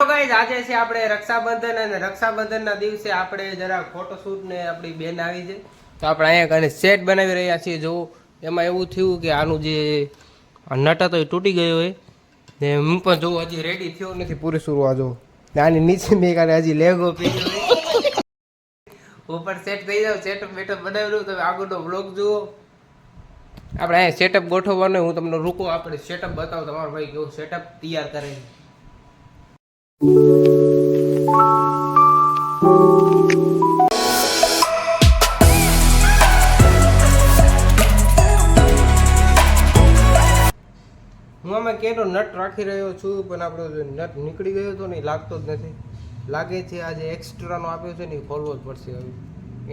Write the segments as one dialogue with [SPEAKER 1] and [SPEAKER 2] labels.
[SPEAKER 1] તો આજે છે આપણે રક્ષાબંધન અને રક્ષાબંધનના દિવસે આપણે જરા ફોટોશૂટ ને આપણી બેન આવી છે. તો આપણે અહીંયા કને સેટ બનાવી રહ્યા છીએ. જોવું એમાં એવું થયું કે આનું જે આ નટ હતો એ તૂટી ગયો હોય ને હું પણ જોઉં હજી રેડી થયો નથી પૂરી શરૂઆ જો ને આની નીચે મેં કાને હજી લેગો પહેર્યો. ઉપર સેટ થઈ જાવ સેટઅપ બેટઅપ બનાવેલું તમે આગળનો બ્લોગ જુઓ. આપણે અહીંયા સેટઅપ ગોઠવવાનું હું તમને રૂકો, આપણે સેટઅપ બતાવું. તમારો ભાઈ કેવું સેટઅપ તૈયાર કરે છે. હું આમાં કેનો નટ રાખી રહ્યો છું, પણ આપણો નટ નીકળી ગયો હતો ને લાગતો જ નથી. લાગે છે આજે એક્સ્ટ્રાનો આપ્યો છે ને ખોલવો જ પડશે હવે.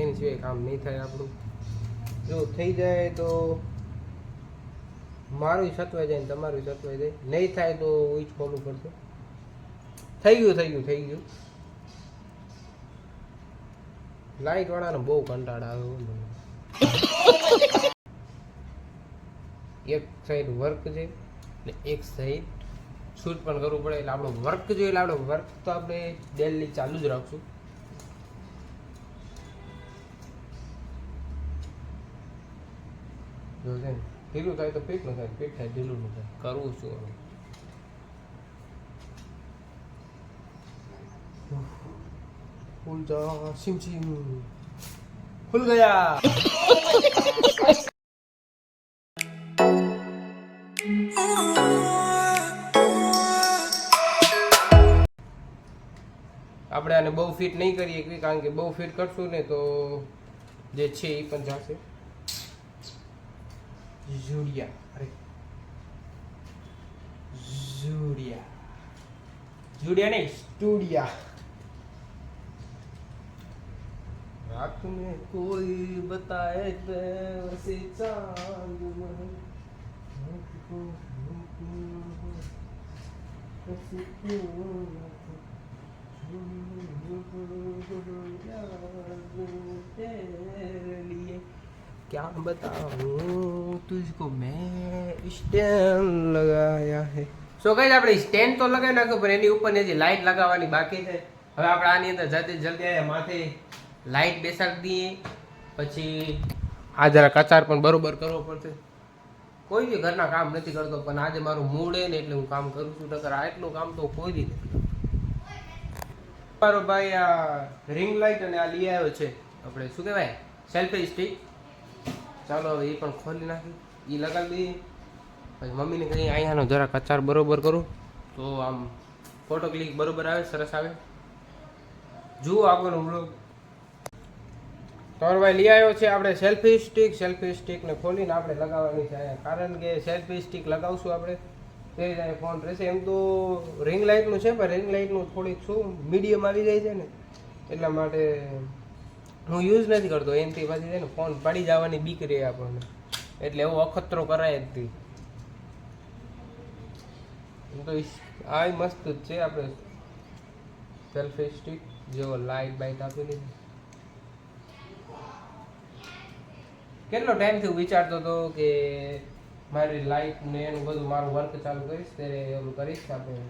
[SPEAKER 1] એની સિવાય કામ નહીં થાય આપણું. જો થઈ જાય તો મારું સચવાઈ જાય ને તમારું સચવાઈ જાય. નહીં થાય તો એ જ ખોલવું પડશે. થઈ ગયું થઈ ગયું થઈ ગયું. લાઈટ વાળાને બહુ કંટાળ આવે એક સાઈડ વર્ક છે ને એક સાઈડ શૂટ પણ કરવું પડે. એટલે આપણો વર્ક જોઈએ, એટલે આપણો વર્ક તો આપણે ડેલી ચાલુ જ રાખશું. ને, ઢીલું થાય તો પીઠ ન થાય પીઠ થાય, ઢીલું ન થાય. કરવું શું ફૂલ તો શિમ આપણે આને બહુ ફિટ નહીં કરીએ કારણ કે બહુ ફિટ કરશું ને તો જે છે એ પણ જાશે. જુડિયા અરે. ઝુડિયા જુડિયા નહીં, સ્ટુડિયા. रात में कोई बताए तो वैसे चांद में मुझको ऐसे क्यों न तेरे लिए क्या बताऊं तुझको मैं स्टैंड लगाया है સો કઈ આપણે સ્ટેન્ડ તો લગાવી નાખ્યો પણ એની ઉપર હજી લાઈટ લગાવવાની બાકી છે હવે આપણે આની અંદર જલ્દી જલ્દી આયા માથે લાઈટ બેસાડી દઈએ પછી આ જરા કચાર પણ બરોબર કરવો પડશે. કોઈ બી ઘરના કામ નથી કરતો પણ આજે મારું મૂડ હે ને એટલે હું કામ કરું છું. ટકર આ એટલું કામ તો કોઈ બી નથી. મારો ભાઈ આ રિંગ લાઈટ અને આ લઈ આવ્યો છે આપણે શું કહેવાય સેલ્ફી સ્ટિક ચાલો હવે એ પણ ખોલી નાખી એ લગાવી દઈએ. પછી મમ્મીને કહીએ અહીંયાનો જરા કચાર બરોબર કરું. તો આમ ફોટો ક્લિક બરોબર આવે સરસ આવે. જુઓ આગળનો બ્લોગ તોરભાઈ લઈ આવ્યો છે આપણે સેલ્ફી સ્ટિક સેલ્ફી સ્ટિકને ખોલીને આપણે લગાવવાની છે કારણ કે સેલ્ફી સ્ટિક લગાવશું આપણે. તે જ ફોન રહેશે. એમ તો રિંગ લાઇટનું છે, પણ રિંગ લાઇટનું થોડીક શું મીડિયમ આવી જાય છે ને. એટલા માટે હું યુઝ નથી કરતો. એનાથી પછી છે ને ફોન પડી જવાની બીક રહે આપણને. એટલે એવો અખતરો કરાય જ એમ તો આ મસ્ત જ છે આપણે. સેલ્ફી સ્ટિક જેવો લાઇટ બાઇટ આપેલી છે કેટલો ટાઈમથી હું વિચારતો હતો કે મારી લાઈફ ને એનું બધું મારું વર્ક ચાલુ કરીશ ત્યારે એવું કરીશ આપણે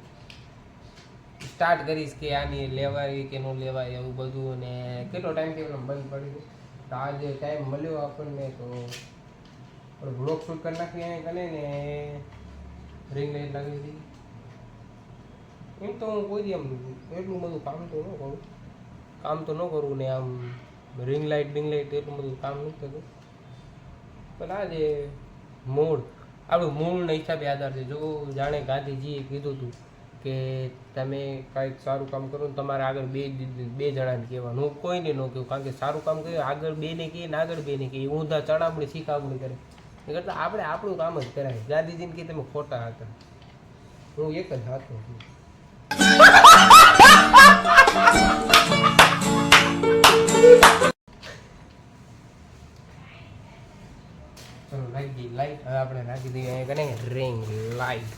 [SPEAKER 1] સ્ટાર્ટ કરીશ કે આની લેવાય કે ન લેવાય એવું બધું. ને કેટલો ટાઈમથી એમને બંધ પડી તો આજે ટાઈમ મળ્યો આપણને તો બ્લોક શૂટ કરી નાખીએ અહીં કને ને રિંગ લાઈટ લાગી હતી. એમ તો હું કોઈ આમ એટલું બધું કામ તો ન કરું. કામ તો ન કરું ને આમ રિંગ લાઇટ બિંગ લાઇટ એટલું બધું કામ નથી કરતું પણ જે મૂળ, આપણું મૂળના હિસાબે આધાર છે જો જાણે ગાંધીજીએ કીધું હતું કે તમે કાંઈક સારું કામ કરો ને તમારે આગળ બે બે જણાને કહેવાનું. હું કોઈને ન કહું, કારણ કે સારું કામ કર્યું, આગળ બેને કહીએ ને આગળ બેને કહીએ ઊંધા ચણામણી શીખામણી કરે. એ કરતાં આપણે આપણું કામ જ કરાય. ગાંધીજીને કે તમે ખોટા હતા. હું એક જ હાથો છું. ચલો, નાખી દઈએ, લાઈટ, હવે આપણે રાખી દઈએ, અહીંયા કને રિંગ લાઈટ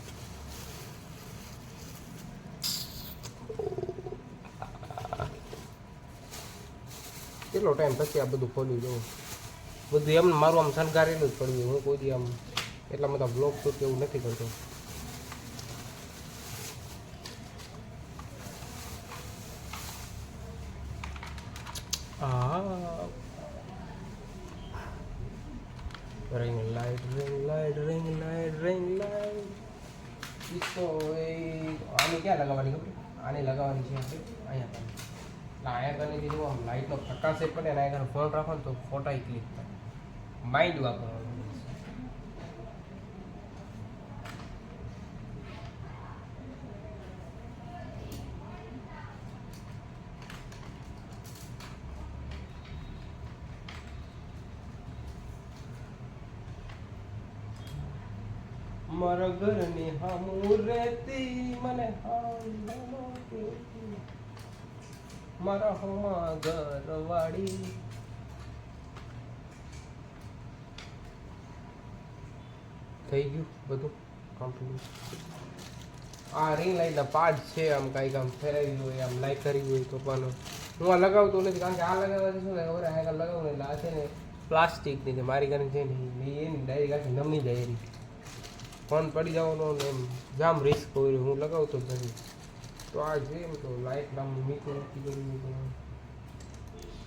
[SPEAKER 1] કેટલો ટાઈમ પછી આ બધું ખોલી જવું બધું એમ, મારું આમ શણગારેલું જ પડ્યું. હું કોઈ આમ એટલા બધા બ્લોક શૂટ એવું નથી કરતો. હા ring light ring light ring light ring light કિસ્સો આને ક્યાં લગાવવાની ખબર? આને લગાવવાની છે આપણે. અહીંયા અહીંયા કરીને કીધું આમ લાઇટનો પ્રકાશ જ પડે અને અહીંયા ફોન રાખો ને તો ફોટા ક્લિક થાય. માઇન્ડ વાપરો. મારા ઘરની હામું રહેતી મને મારા વાળી ઘરવાળી. થઈ ગયું બધું કમ્પ્લીટ આ રિંગ લાઈટના પાર્ટ છે, આમ કાંઈક આમ ફેરવી હોય, આમ લાઈટ કરી હોય તો પણ હું આ લગાવતો નથી, કારણ કે આ લગાવવાથી શું ખબર આ લગાવું એટલે આ છે ને પ્લાસ્ટિકની છે મારી ઘરે છે ને એની ડાયરી આખી નમી એની ફોન પડી જવાનો ને એમ જામ રિસ્ક હોય, હું લગાવતો જ નથી. તો આ જે એમ તો લાઈટ નામ મીકો નથી કર્યું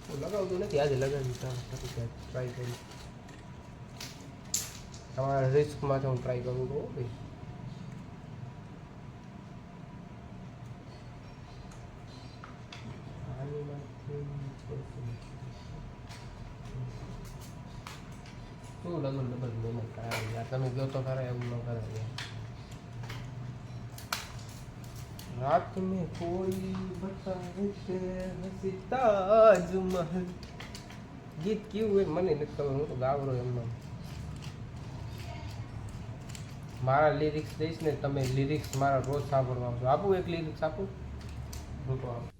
[SPEAKER 1] હું લગાવતો નથી, આજે લગાવી ટ્રાય કરી. તમારા રિસ્કમાં હું ટ્રાય કરું તો ભાઈ. શું ડબલ ડબલ મહેનત કરાવી યાર તમે ગયો તો ખરા એવું ન કરે. રાત મે કોઈ બતાવે છે, હસી તાજ મહલ. ગીત કેવું હોય મને નથી ખબર, હું તો ગાવરો એમનો મારા લિરિક્સ દઈશ ને તમે લિરિક્સ મારા રોજ સાંભળવા આપો આપું એક લિરિક્સ આપું? હું તો આપું.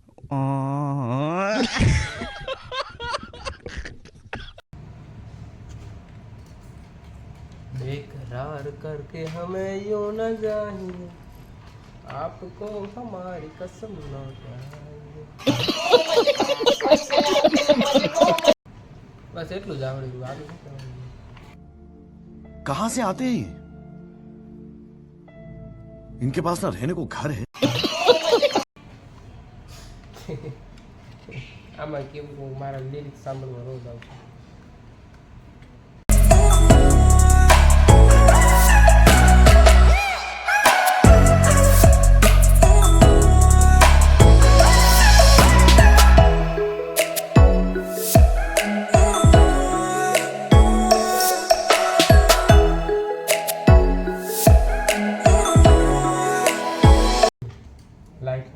[SPEAKER 1] बेकरार करके हमें यूं न जाइए आपको हमारी कसम न जाइए બસ એટલું જ આવડ્યું આગળ શું કરવાનું?
[SPEAKER 2] कहां से आते हैं ये इनके पास ना रहने को घर है
[SPEAKER 1] આમાં કેવું હું મારા લિરિક્સ સાંભળવા રોજ આવું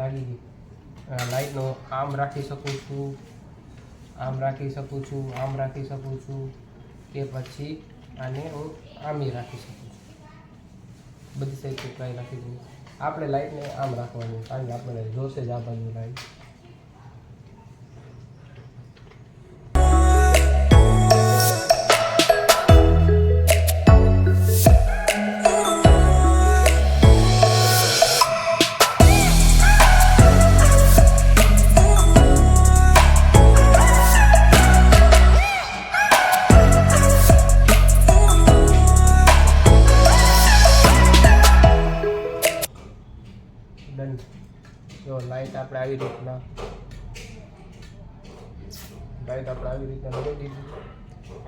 [SPEAKER 1] લાગી ગઈ આ લાઈટનો આમ રાખી શકું છું, આમ રાખી શકું છું, આમ રાખી શકું છું કે પછી આને હું આમી રાખી શકું છું. બધી સાઈડ ટ્રાય રાખી દઉં. આપણે લાઈટને આમ રાખવાની, કારણ કે આપણે જોશે જ આ બાજુ લાઈટ લાઈટ આપણે આવી રીતના લગાવી દીધી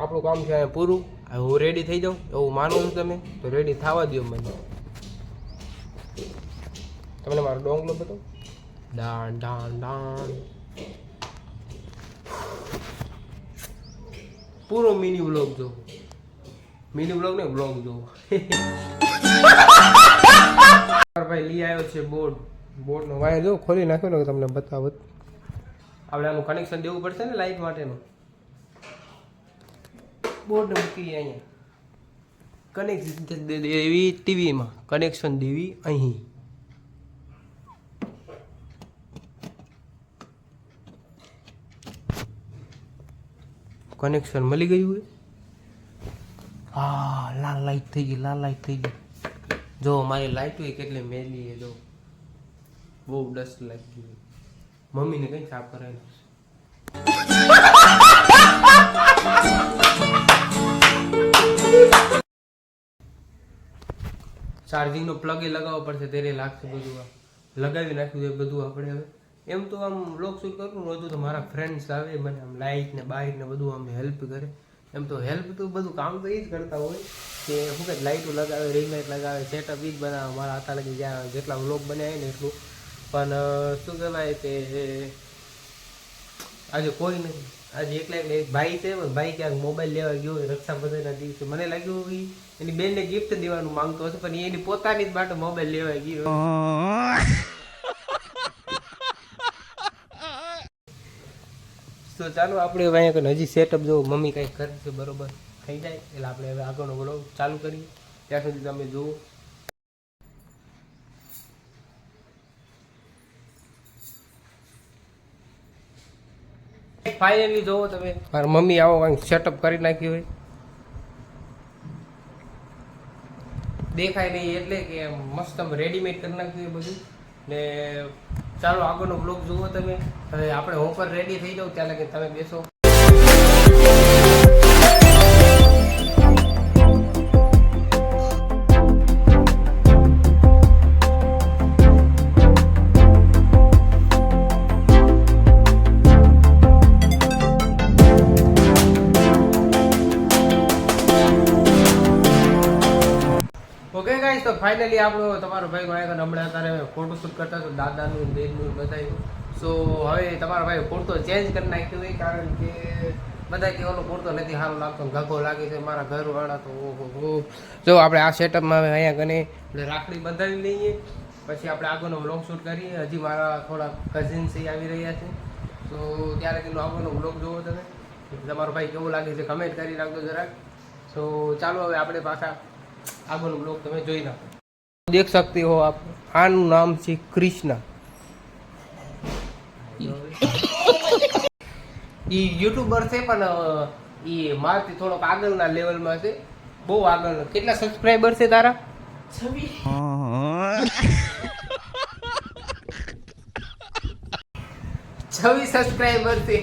[SPEAKER 1] આપણું કામ છે અહીંયા પૂરું. હું રેડી થઈ જાઉં. એવું માનો છો તમે? તો રેડી થવા દો મને. તમને મારો ડોંગલો બતાવો? ડાન ડાન ડાન પૂરો મિની બ્લોગ જો મિની બ્લોગ ને બ્લોગ જો ભાઈ લઈ આવ્યો છે બોર્ડ. બોર્ડનો વાયર જો ખોલી નાખ્યો ને તમને બતાવત. આપણે આનું કનેક્શન દેવું પડશે ને લાઈટ માટેનું? બોર્ડ મૂકી અહીંયા. કનેક્શન દેવી ટીવીમાં કનેક્શન દેવી અહીં. કનેક્શન મળી ગયું હા, લાલ લાઈટ થઈ ગઈ, લાલ લાઈટ થઈ ગઈ. જો, મારી લાઈટ હોય, કેટલી મેલી જો. બહુ ડસ્ટ લાગી ગઈ મમ્મીને કંઈ સાફ કરાવી ચાર્જિંગનો પ્લગ એ લગાવવો પડશે ત્યારે લાગશે બધું આ. લગાવી નાખ્યું એ બધું આપણે હવે. એમ તો આમ વ્લોગ શૂટ કરું? રોજુ તો મારા ફ્રેન્ડ્સ આવે, મને આમ લાઇટ ને બાઇક ને બધું આમ હેલ્પ કરે. એમ તો હેલ્પ તો બધું કામ તો એ જ કરતા હોય કે શું કે લાઇટો લગાવે રિંગ લાઇટ લગાવે સેટઅપ એ જ બનાવે. મારા હાથા લગી જ્યાં જેટલા વ્લોગ બનાવે ને એટલું. પણ શું કહેવાય કે, આજે કોઈ નથી આજે એકલા એકલા એક ભાઈ છે, પણ ભાઈ ક્યાંક મોબાઈલ લેવા ગયો રક્ષાબંધનના દિવસે. મને લાગ્યું કે એની બેનને ગિફ્ટ દેવાનું માંગતો હશે, પણ એની પોતાની જ માટે મોબાઈલ લેવા ગયો. તો ચાલો, આપણે હવે અહીંયા હજી સેટઅપ જો મમ્મી કંઈક કરે છે, બરોબર? થઈ જાય? એટલે આપણે હવે આગળનો વ્લોગ ચાલુ કરીએ. ત્યાં સુધી તમે જુઓ. ફાઇનલી જોવો તમે મારા મમ્મી આવો કંઈક સેટઅપ કરી નાખ્યું હોય. દેખાય નહીં એટલે કે મસ્ત રેડીમેડ કરી નાખ્યું એ બધું. ને ચાલો આગળનો બ્લોગ જુઓ તમે. હવે આપણે હું પણ રેડી થઈ જાઉં ત્યાં લગી તમે બેસો. તો ફાઇનલી આપણો તમારો ભાઈ હતા હમણાં અત્યારે ફોટો શૂટ કરતા તો દાદાનું, બેનનું બધાનું સો હવે તમારો ભાઈ ફોટો ચેન્જ કરી નાખ્યો હોય કારણ કે બધા કે ઓલો પૂરતો નથી સારો લાગતો ગગો લાગે છે મારા ઘરવાળા તો, ઓહો જો આપણે આ સેટઅપમાં હવે અહીંયા આપણે રાખડી બંધાવી લઈએ. પછી આપણે આગળનો વ્લોગ શૂટ કરીએ. હજી મારા થોડા કઝિન્સ આવી રહ્યા છે. તો ત્યારે તેનો આગળનો વ્લોગ જોવો તમે. તમારો ભાઈ કેવો લાગે છે કમેન્ટ કરી નાખજો જરાક. તો ચાલો હવે આપણે પાછા આગળનો બ્લોગ તમે જોઈ નાખો. દેખ શકતે હો આપ. આનું નામ છે કૃષ્ણ એ યુટ્યુબર છે પણ એ મારથી થોડોક આગળના લેવલમાં છે. બહુ આગળ. કેટલા સબસ્ક્રાઈબર છે તારા? છવ્વીસ સબસ્ક્રાઈબર છે.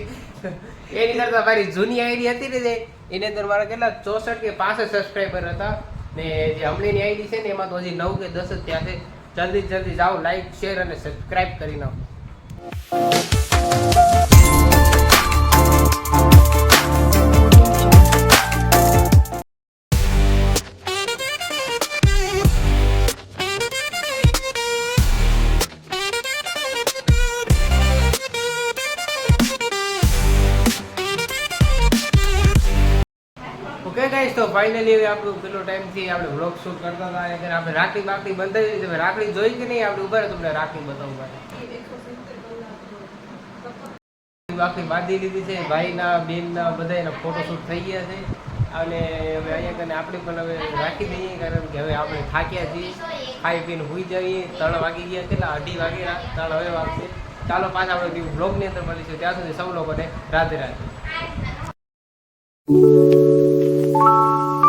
[SPEAKER 1] એની કરતાં મારી જૂની આઈડી હતી ને એની અંદર મારા કેટલા ચોસઠ કે પાસઠ સબસ્ક્રાઈબર હતા. ને જે હમણાંની આઈડી છે ને, એમાં તો હજી નવ કે દસ જ ત્યાં છે. જલ્દી જલ્દી જાઓ લાઈક શેર અને સબસ્ક્રાઈબ કરી નાખો. ફાઇનલી હવે આપણું પેલો ટાઈમથી આપણે વ્લોગ શૂટ કરતા હતા. એટલે આપણે રાખડી બાકડી બંધાવી હવે રાખડી જોઈ કે નહીં? આપણે ઊભા તમને રાખડી બતાવું માટે બાકી બાંધી લીધી છે. ભાઈના, બેનના ફોટો શૂટ થઈ ગયા છે. અને હવે અહીંયા કને આપણે પણ હવે રાખી દઈએ, કારણ કે હવે આપણે થાક્યા છીએ. ખાઈ પીને હોઈ જઈએ. ત્રણ વાગી ગયા કેટલા અઢી વાગે ત્રણ હવે વાગશે. ચાલો પાછા આપણે બ્લોગની અંદર મળીશું. ત્યાં સુધી સૌ લોકોને રાધે રાધે. Música